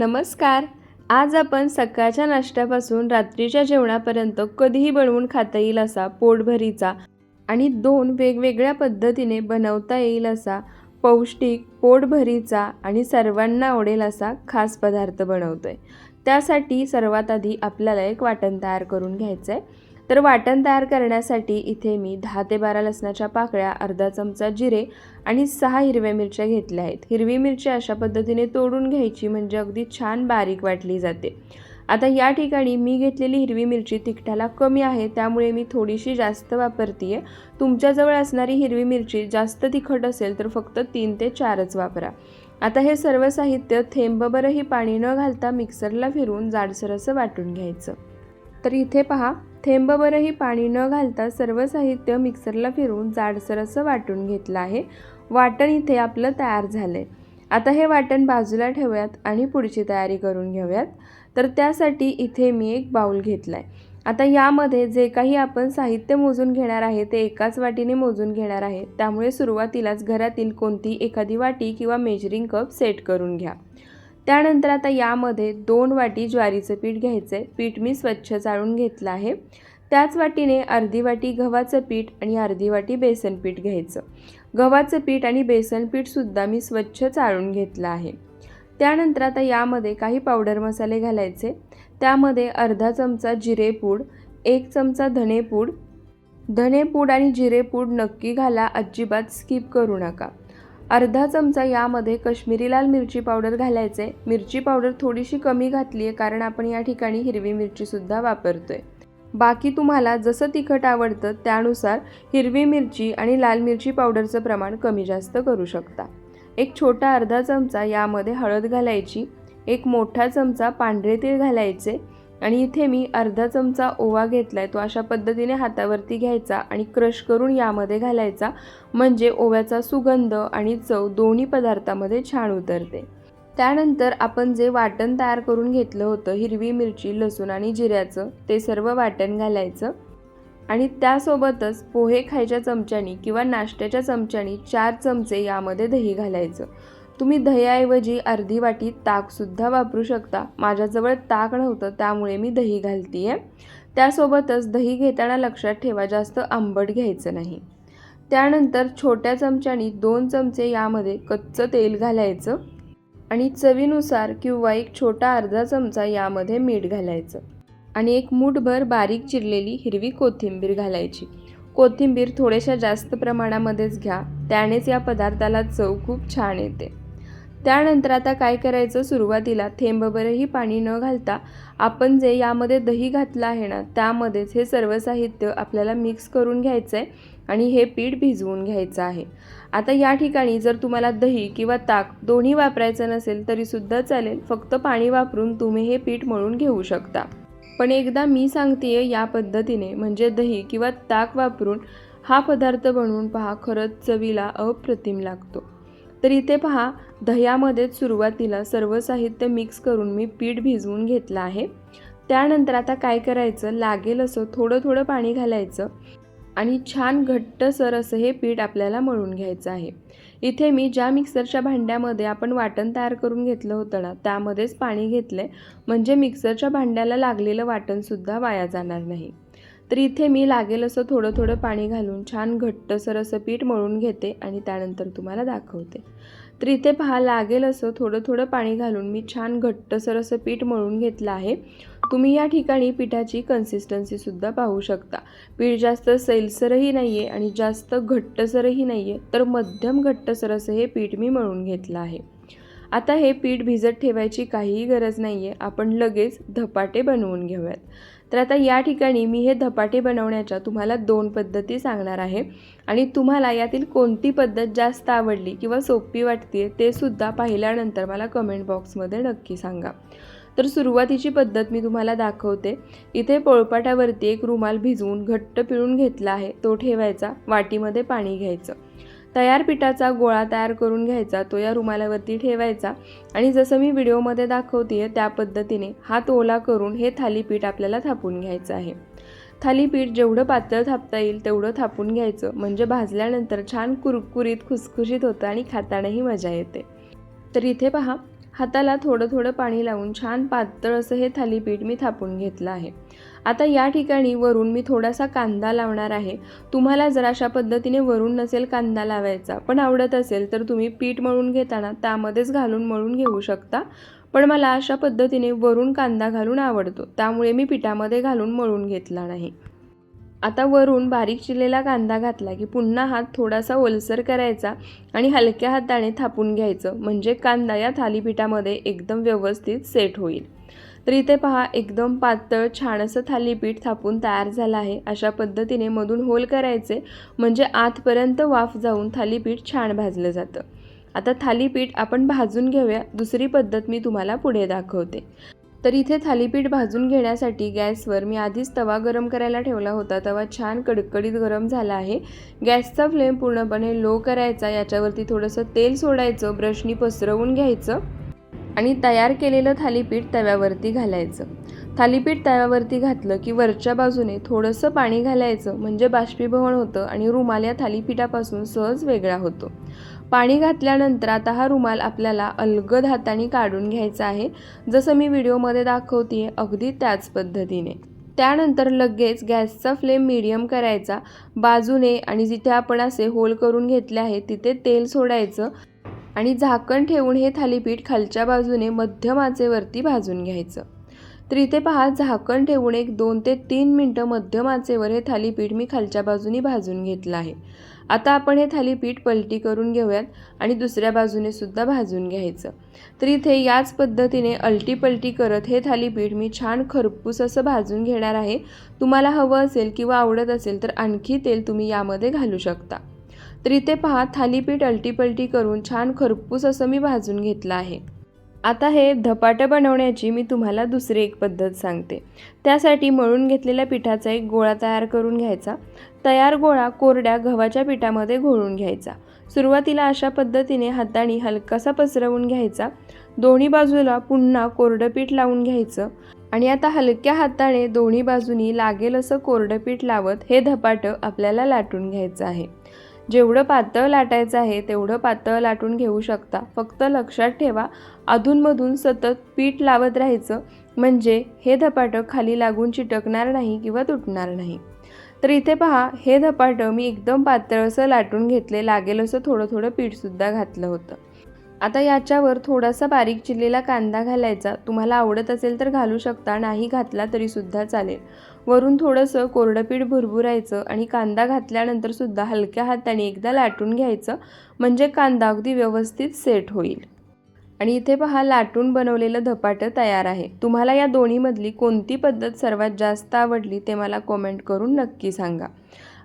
नमस्कार. आज आपण सकाळच्या नाश्त्यापासून रात्रीच्या जेवणापर्यंत कधीही बनवून खाता येईल असा पोटभरीचा आणि दोन वेगवेगळ्या पद्धतीने बनवता येईल असा पौष्टिक पोटभरीचा आणि सर्वांना आवडेल असा खास पदार्थ बनवतो आहे त्यासाठी सर्वात आधी आपल्याला एक वाटण तयार करून घ्यायचं आहे तर वाटण तयार करण्यासाठी इथे मी दहा ते बारा लसणाच्या पाकळ्या अर्धा चमचा जिरे आणि सहा हिरव्या मिरच्या घेतल्या आहेत. हिरवी मिरची अशा पद्धतीने तोडून घ्यायची म्हणजे अगदी छान बारीक वाटली जाते. आता या ठिकाणी मी घेतलेली हिरवी मिरची तिखटाला कमी आहे त्यामुळे मी थोडीशी जास्त वापरते आहे तुमच्याजवळ असणारी हिरवी मिरची जास्त तिखट असेल तर फक्त तीन ते चारच वापरा. आता हे सर्व साहित्य थेंबभरही पाणी न घालता मिक्सरला फिरून जाडसर असं वाटून घ्यायचं. तर इथे पहा थेंबभरही पाणी न घालता सर्व साहित्य मिक्सरला फिरवून जाडसर असं वाटून घेतलं आहे. वाटण इथे आपलं तयार झालं आहे आता हे वाटण बाजूला ठेवूयात आणि पुढची तयारी करून घेऊयात. तर त्यासाठी इथे मी एक बाऊल घेतला आहे आता यामध्ये जे काही आपण साहित्य मोजून घेणार आहे ते एकाच वाटीने मोजून घेणार आहे. त्यामुळे सुरुवातीलाच घरातील कोणती एखादी वाटी किंवा मेजरिंग कप सेट करून घ्या. त्यानंतर आता यामध्ये दोन वाटी ज्वारीचं पीठ घ्यायचं आहे पीठ मी स्वच्छ चाळून घेतलं आहे. त्याच वाटीने अर्धी वाटी गव्हाचं पीठ आणि अर्धी वाटी बेसन पीठ घ्यायचं. गव्हाचं पीठ आणि बेसन पीठसुद्धा मी स्वच्छ चाळून घेतलं आहे. त्यानंतर आता यामध्ये काही पावडर मसाले घालायचे. त्यामध्ये अर्धा चमचा जिरेपूड एक चमचा धनेपूड धनेपूड आणि जिरेपूड नक्की घाला. अजिबात स्किप करू नका. अर्धा चमचा यामध्ये कश्मीरी लाल मिरची पावडर घालायचे. मिरची पावडर थोडीशी कमी घातली आहे कारण आपण या ठिकाणी हिरवी मिरचीसुद्धा वापरतो आहे बाकी तुम्हाला जसं तिखट आवडतं त्यानुसार हिरवी मिरची आणि लाल मिरची पावडरचं प्रमाण कमी जास्त करू शकता. एक छोटा अर्धा चमचा यामध्ये हळद घालायची. एक मोठा चमचा पांढरे तीळ घालायचे. आणि इथे मी अर्धा चमचा ओवा घेतला आहे तो अशा पद्धतीने हातावरती घ्यायचा आणि क्रश करून यामध्ये घालायचा. म्हणजे ओव्याचा सुगंध आणि चव दोन्ही पदार्थामध्ये छान उतरते. त्यानंतर आपण जे वाटण तयार करून घेतलं होतं हिरवी मिरची लसूण आणि जिऱ्याचं ते सर्व वाटण घालायचं. आणि त्यासोबतच पोहे खायच्या चमच्यानी किंवा नाश्त्याच्या चमच्यानी चार चमचे यामध्ये दही घालायचं. तुम्ही दह्याऐवजी अर्धी वाटी ताकसुद्धा वापरू शकता. माझ्याजवळ ताक नव्हतं त्यामुळे मी दही घालते आहे त्यासोबतच दही घेताना लक्षात ठेवा जास्त आंबट घ्यायचं नाही. त्यानंतर छोट्या चमच्यानी दोन चमचे यामध्ये कच्चं तेल घालायचं आणि चवीनुसार किंवा एक छोटा अर्धा चमचा यामध्ये मीठ घालायचं आणि एक मूठभर बारीक चिरलेली हिरवी कोथिंबीर घालायची. कोथिंबीर थोड्याशा जास्त प्रमाणामध्येच घ्या त्यानेच या पदार्थाला चव खूप छान येते. त्यानंतर आता काय करायचं? सुरुवातीला थेंबभरही पाणी न घालता आपण जे यामध्ये दही घातलं आहे ना त्यामध्येच हे सर्व साहित्य आपल्याला मिक्स करून घ्यायचं आहे आणि हे पीठ भिजवून घ्यायचं आहे. आता या ठिकाणी जर तुम्हाला दही किंवा ताक दोन्ही वापरायचं नसेल तरीसुद्धा चालेल. फक्त पाणी वापरून तुम्ही हे पीठ मळून घेऊ शकता. पण एकदा मी सांगते या पद्धतीने म्हणजे दही किंवा ताक वापरून हा पदार्थ बनवून पहा खरंच चवीला अप्रतिम लागतो. तर इथे पहा दह्यामध्येच सुरुवातीला सर्व साहित्य मिक्स करून मी पीठ भिजवून घेतलं आहे. त्यानंतर आता काय करायचं? लागेल असं थोडं थोडं पाणी घालायचं आणि छान घट्टसर असं हे पीठ आपल्याला मळून घ्यायचं आहे. इथे मी ज्या मिक्सरच्या भांड्यामध्ये आपण वाटण तयार करून घेतलं होतं ना त्यामध्येच पाणी घेतलं आहे म्हणजे मिक्सरच्या भांड्याला लागलेलं वाटणसुद्धा वाया जाणार नाही. तर इथे मी लागेल असं थोडं थोडं पाणी घालून छान घट्टसर असं पीठ मळून घेते आणि त्यानंतर तुम्हाला दाखवते. तर इथे पहा लागेल असं थोडं थोडं पाणी घालून मी छान घट्टसर असं पीठ मळून घेतलं आहे. तुम्ही या ठिकाणी पिठाची कन्सिस्टन्सीसुद्धा पाहू शकता. पीठ जास्त सैलसरही नाही आहे आणि जास्त घट्टसरही नाही आहे तर मध्यम घट्टसर असं हे पीठ मी मळून घेतलं आहे. आता हे पीठ भिजत ठेवायची काहीही गरज नाही आहे आपण लगेच धपाटे बनवून घेऊयात. तर आता या ठिकाणी मी हे धपाटे बनवण्याच्या तुम्हाला दोन पद्धती सांगणार आहे. आणि तुम्हाला यातील कोणती पद्धत जास्त आवडली किंवा सोपी वाटते ते सुद्धा पाहिल्यानंतर मला कमेंट बॉक्समध्ये नक्की सांगा. तर सुरुवातीची पद्धत मी तुम्हाला दाखवते. इथे पोळपाटावरती एक रुमाल भिजवून घट्ट पिळून घेतला आहे. तो ठेवायचा वाटीमध्ये पाणी घ्यायचं. तयार पिठाचा गोळा तयार करून घ्यायचा तो या रुमालावरती ठेवायचा आणि जसं मी व्हिडिओमध्ये दाखवते त्या पद्धतीने हात ओला करून हे थालीपीठ आपल्याला थापून घ्यायचं आहे. थालीपीठ जेवढं पातळ थापता येईल तेवढं थापून घ्यायचं म्हणजे भाजल्यानंतर छान कुरकुरीत खुसखुशीत होतं आणि खातानाही मजा येते. तर इथे पहा हाताला थोडं थोडं पाणी लावून छान पातळ असं हे थालीपीठ मी थापून घेतलं आहे. आता या ठिकाणी वरून मी थोडासा कांदा लावणार आहे. तुम्हाला जर अशा पद्धतीने वरून नसेल कांदा लावायचा पण आवडत असेल तर तुम्ही पीठ मळून घेताना त्यामध्येच घालून मळून घेऊ शकता. पण मला अशा पद्धतीने वरून कांदा घालून आवडतो त्यामुळे मी पिठामध्ये घालून मळून घेतला नाही. आता वरून बारीक चिरलेला कांदा घातला की पुन्हा हात थोडासा ओलसर करायचा आणि हलक्या हाताने थापून घ्यायचं. म्हणजे कांदा या थालीपीठामध्ये एकदम व्यवस्थित सेट होईल. तर इथे पहा एकदम पातळ छान असं थालीपीठ थापून तयार झालं आहे. अशा पद्धतीने मधून होल करायचे. म्हणजे आतपर्यंत वाफ जाऊन थालीपीठ छान भाजलं जातं. आता थालीपीठ आपण भाजून घेऊया. दुसरी पद्धत मी तुम्हाला पुढे दाखवते. तर इथे थालीपीठ भाजून घेण्यासाठी गॅसवर मी आधीच तवा गरम करायला ठेवला होता. तवा छान कडकडीत गरम झाला आहे. गॅसचा फ्लेम पूर्णपणे लो करायचा याच्यावरती थोडंसं तेल सोडायचं ब्रशनी पसरवून घ्यायचं आणि तयार केलेलं थालीपीठ तव्यावरती घालायचं. थालीपीठ तव्यावरती घातलं की वरच्या बाजूने थोडंसं पाणी घालायचं म्हणजे बाष्पीभवन होतं आणि रुमाल या थालीपीठापासून सहज वेगळा होतो. पाणी घातल्यानंतर आता हा रुमाल आपल्याला अलगद हाताने काढून घ्यायचा आहे. जसं मी व्हिडिओमध्ये दाखवते अगदी त्याच पद्धतीने. त्यानंतर लगेच गॅसचा फ्लेम मीडियम करायचा. बाजूने आणि जिथे आपण असे होल करून घेतले आहे तिथे तेल सोडायचं आणि झाकण ठेवून हे थालीपीठ खालच्या बाजूने मध्यम आचेवरती भाजून घ्यायचं. तर इथे पहा झाकण ठेवून एक दोन ते तीन मिनटं मध्यम आचेवर हे थालीपीठ मी खालच्या बाजूने भाजून घेतलं आहे. आता आपण हे थालीपीठ पलटी करून घेऊयात आणि दुसऱ्या बाजूने सुद्धा भाजून घ्यायचं. तर इथे याच पद्धतीने अलटी पलटी करत हे थालीपीठ मी छान खरपूस असं भाजून घेणार आहे. तुम्हाला हवं असेल किंवा आवडत असेल तर आणखी तेल तुम्ही यामध्ये घालू शकता. तर इथे पहा थालीपीठ अलटीपलटी करून छान खरपूस असं मी भाजून घेतलं आहे. आता हे धपाटं बनवण्याची मी तुम्हाला दुसरी एक पद्धत सांगते. त्यासाठी मळून घेतलेल्या पिठाचा एक गोळा तयार करून घ्यायचा. तयार गोळा कोरड्या गव्हाच्या पिठामध्ये घोळून घ्यायचा. सुरुवातीला अशा पद्धतीने हाताने हलकासा पसरवून घ्यायचा. दोन्ही बाजूला पुन्हा कोरडं पीठ लावून घ्यायचं. आणि आता हलक्या हाताने दोन्ही बाजूनी लागेल असं कोरडं पीठ लावत हे धपाटं आपल्याला लाटून घ्यायचं आहे. जेवढं पातळ लाटायचं आहे तेवढं पातळ लाटून घेऊ शकता. फक्त लक्षात ठेवा अधूनमधून सतत पीठ लावत राहायचं म्हणजे हे धपाटं खाली लागून चिटकणार नाही किंवा तुटणार नाही. तर इथे पहा हे धपाटं मी एकदम पातळ असं लाटून घेतले लागेल असं थोडं थोडं पीठसुद्धा घातलं होतं. आता याच्यावर थोडासा बारीक चिरलेला कांदा घालायचा. तुम्हाला आवडत असेल तर घालू शकता नाही घातला तरीसुद्धा चालेल. वरून थोडंसं कोरडं पीठ भुरभुरायचं आणि कांदा घातल्यानंतर सुद्धा हलक्या हाताने एकदा लाटून घ्यायचं म्हणजे कांदा अगदी व्यवस्थित सेट होईल. आणि इथे पहा लाटून बनवलेलं धपाटं तयार आहे. तुम्हाला या दोन्हीमधली कोणती पद्धत सर्वात जास्त आवडली ते मला कॉमेंट करून नक्की सांगा.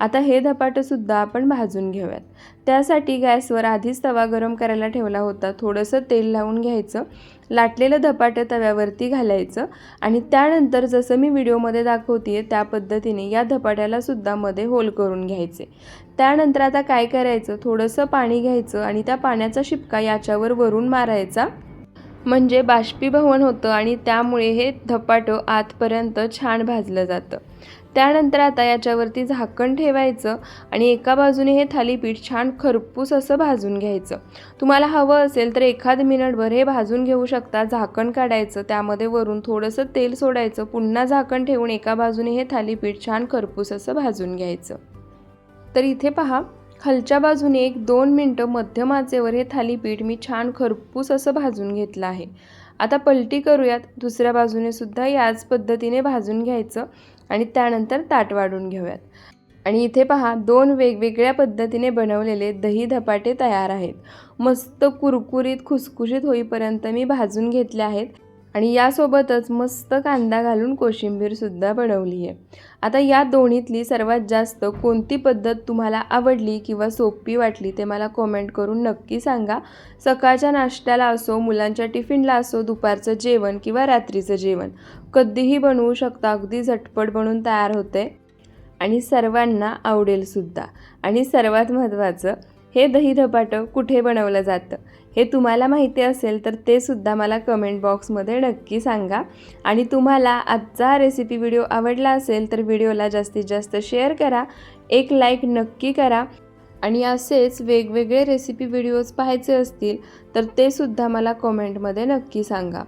आता हे धपाटंसुद्धा आपण भाजून घेऊयात. त्यासाठी गॅसवर आधीच तवा गरम करायला ठेवला होता. थोडंसं तेल लावून घ्यायचं. लाटलेलं धपाटं तव्यावरती घालायचं आणि त्यानंतर जसं मी व्हिडिओमध्ये दाखवते त्या पद्धतीने या धपाट्याला सुद्धा मध्ये होल करून घ्यायचे. त्यानंतर आता काय करायचं? थोडंसं पाणी घ्यायचं आणि त्या पाण्याचा शिपका याच्यावर वरून मारायचा. म्हणजे बाष्पीभवन होतं आणि त्यामुळे हे धपाटं आतपर्यंत छान भाजलं जातं. त्यानंतर आता याच्यावरती झाकण ठेवायचं आणि एका बाजूने हे थालीपीठ छान खरपूस असं भाजून घ्यायचं. तुम्हाला हवं असेल तर एखाद मिनिटभर हे भाजून घेऊ शकता. झाकण काढायचं त्यामध्ये वरून थोडंसं तेल सोडायचं पुन्हा झाकण ठेवून एका बाजूने हे थालीपीठ छान खरपूस असं भाजून घ्यायचं. तर इथे पहा खालच्या बाजूने एक दोन मिनटं मध्यम आचेवर हे थालीपीठ मी छान खरपूस असं भाजून घेतलं आहे. आता पलटी करूयात. दुसऱ्या बाजूने सुद्धा याच पद्धतीने भाजून घ्यायचं. आणि त्यानंतर ताट वाढून घेऊयात. आणि इथे पहा दोन वेगवेगळ्या पद्धतीने बनवलेले दही धपाटे तयार आहेत. मस्त कुरकुरीत खुसखुशीत होईपर्यंत मी भाजून घेतले आहेत. आणि यासोबतच मस्त कांदा घालून कोशिंबीरसुद्धा बनवली आहे आता या दोन्हीतली सर्वात जास्त कोणती पद्धत तुम्हाला आवडली किंवा सोपी वाटली ते मला कॉमेंट करून नक्की सांगा. सकाळच्या नाश्त्याला असो मुलांच्या टिफिनला असो दुपारचं जेवण किंवा रात्रीचं जेवण कधीही बनवू शकता अगदी झटपट बनून तयार होते. आणि सर्वांना आवडेलसुद्धा आणि सर्वात महत्त्वाचं हे दही धपाटं कुठे बनवलं जातं? हे तुम्हाला माहिती असेल तर ते सुद्धा मला कमेंट बॉक्समध्ये नक्की सांगा. आणि तुम्हाला आजचा रेसिपी व्हिडिओ आवडला असेल तर व्हिडिओला जास्तीत जास्त शेअर करा. एक लाईक नक्की करा. आणि असेच वेगवेगळे रेसिपी व्हिडिओज पाहायचे असतील तर ते सुद्धा मला कॉमेंटमध्ये नक्की सांगा.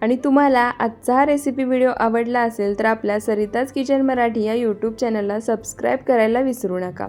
आणि तुम्हाला आजचा हा रेसिपी व्हिडिओ आवडला असेल तर आपल्या सरिताज किचन मराठी या यूट्यूब चॅनलला सबस्क्राईब करायला विसरू नका.